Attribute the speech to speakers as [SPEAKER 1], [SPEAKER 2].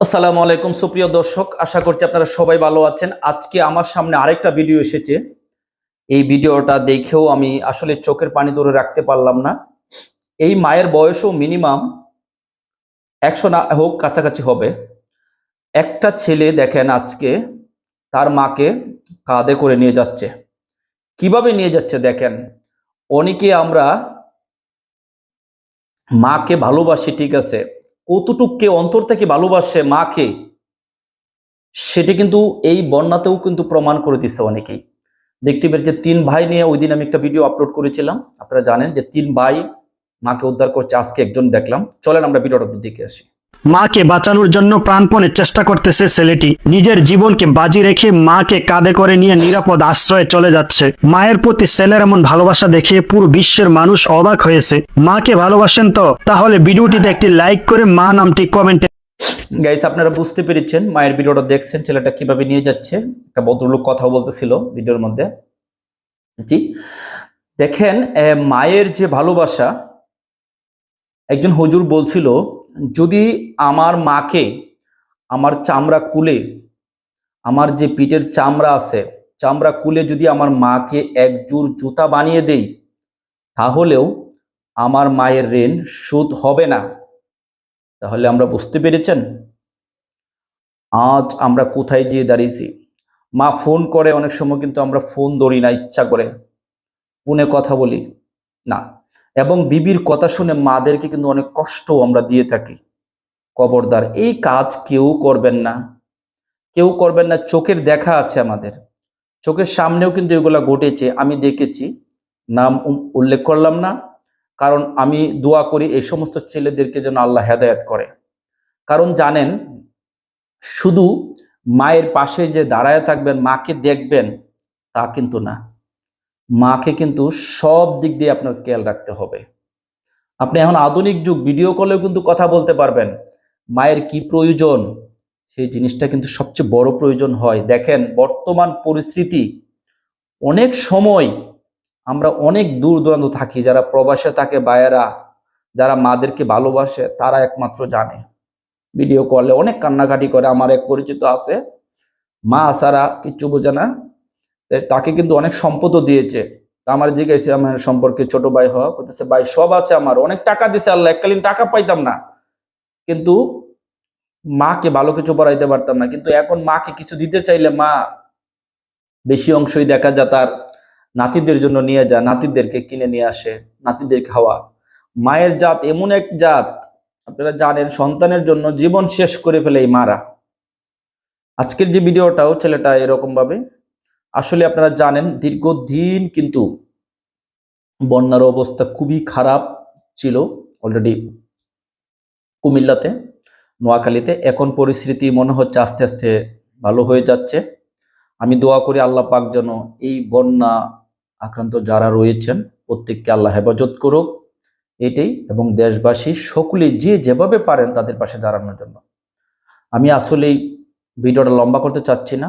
[SPEAKER 1] আসসালামু আলাইকুম। সুপ্রিয় দর্শক, আশা করছি আপনারা সবাই ভালো আছেন। আজকে আমার সামনে আরেকটা ভিডিও এসেছে। এই ভিডিওটা দেখেও আমি আসলে চোখের পানি ধরে রাখতে পারলাম না। এই মায়ের বয়সও মিনিমাম একশো না হোক কাছাকাছি হবে। একটা ছেলে দেখেন আজকে তার মাকে কাঁধে করে নিয়ে যাচ্ছে। কীভাবে নিয়ে যাচ্ছে দেখেন? অনেকে আমরা মাকে ভালোবাসি, ঠিক আছে কতটুক কে অন্তর থেকে ভালোবাসে মাকে, সেটি কিন্তু এই বন্যাতেও কিন্তু প্রমাণ করে দিচ্ছে অনেকেই। দেখতে পেরেছে তিন ভাই নিয়ে ওই দিন আমি একটা ভিডিও আপলোড করেছিলাম। আপনারা জানেন যে তিন ভাই মাকে উদ্ধার করছে, আজকে একজন দেখলাম। চলেন আমরা ভিডিওটা দেখে আসি।
[SPEAKER 2] মাকে বাঁচানোর জন্য প্রাণপণে চেষ্টা করতেছে ছেলেটি। নিজের জীবনকে বাজি রেখে মাকে কাঁধে করে নিয়ে নিরাপদ আশ্রয়ে চলে যাচ্ছে। মায়ের প্রতি ছেলের এমন ভালোবাসা দেখে পুরো বিশ্বের মানুষ অবাক হয়েছে। মাকে ভালোবাসেন তো? তাহলে ভিডিওটিতে একটি লাইক করে মা নামটি কমেন্টে
[SPEAKER 1] গাইস আপনারা বুঝতে পেরেছেন মায়ের ভিডিওটা দেখছেন, ছেলেটা কীভাবে নিয়ে যাচ্ছে। একটা ভদ্রলোক কথাও বলতেছিল ভিডিওর মধ্যে। জি। দেখেন মায়ের যে ভালোবাসা, একজন হুজুর বলছিল যদি আমার মাকে আমার চামড়া কুলে, আমার যে পিঠের চামড়া আছে, চামড়া কুলে যদি আমার মাকে এক জোর জুতা বানিয়ে দেই, তাহলেও আমার মায়ের ঋণ সুদ হবে না। তাহলে আমরা বুঝতে পেরেছেন? আজ আমরা কোথায় গিয়ে দাঁড়িয়েছি? মা ফোন করে, অনেক সময় কিন্তু আমরা ফোন ধরি না, ইচ্ছা করে। ফোনে কথা বলি। না। এবং বিবির কথা শুনে মাদেরকে কিন্তু অনেক কষ্ট আমরা দিয়ে থাকি। কবরদার, এই কাজ কেউ করবেন না। কেউ করবেন না, চোখের দেখা আছে আমাদের। চোখের সামনেও কিন্তু এগুলা ঘটেছে, আমি দেখেছি। নাম উল্লেখ করলাম না, কারণ আমি দোয়া করি এই সমস্ত ছেলেদেরকে যেন আল্লাহ হেদায়াত করে। কারণ জানেন, শুধু মায়ের পাশে যে দাঁড়ায় থাকবেন, মাকে দেখবেন, তা কিন্তু না। মাকে কিন্তু সব দিক দিয়ে আপনার খেয়াল রাখতে হবে। আপনি এখন আধুনিক যুগ ভিডিও কলেও কিন্তু কথা বলতে পারবেন। মায়ের কি প্রয়োজন? সেই জিনিসটা কিন্তু সবচেয়ে বড় প্রয়োজন হয়। দেখেন, বর্তমান পরিস্থিতি, অনেক সময় আমরা অনেক দূর দূরান্ত থাকি, যারা প্রবাসে থাকে বায়েরা যারা মাদেরকে ভালোবাসে, তারা একমাত্র জানে। ভিডিও কলে অনেক কান্নাকাটি করে, আমার এক পরিচিত আছে। মা সারা কিচ্ছু বোঝে না। তাকে কিন্তু অনেক সম্পদও দিয়েছে। তা আমার জিজ্ঞাসা আমার সম্পর্কে ছোট ভাই হওয়া বলতেছে ভাই, সব আছে আমার, অনেক টাকা দিছে আল্লাহ, এককালীন টাকা পাইতাম না। কিন্তু মাকে ভালো কিছু পড়াইতে পারতাম না, কিন্তু এখন মাকে কিছু দিতে চাইলে মা বেশি অংশই দেখা যায় তার নাতিদের জন্য নিয়ে যায়, নাতিদেরকে কিনে নিয়ে আসে, নাতিদের খাওয়া। মায়ের জাত এমন এক জাত, আপনারা জানেন সন্তানের জন্য জীবন শেষ করে ফেলে এই মারা। আজকের যে ভিডিওটাও ছেলেটা এরকম ভাবে আসলে আপনারা জানেন, দীর্ঘদিন কিন্তু বন্যার অবস্থা খুবই খারাপ ছিল অলরেডি কুমিল্লাতে, নোয়াখালীতে। এখন পরিস্থিতি মনে হচ্ছে আস্তে আস্তে ভালো হয়ে যাচ্ছে। আমি দোয়া করি আল্লাহ পাক যেন এই বন্যা আক্রান্ত যারা রয়েছেন, প্রত্যেককে আল্লাহ হেফাজত করুক। এটাই এবং দেশবাসী সকলে যে যেভাবে পারেন তাদের পাশে দাঁড়ানোর জন্য। আমি আসলেই ভিডিওটা লম্বা করতে চাচ্ছি না।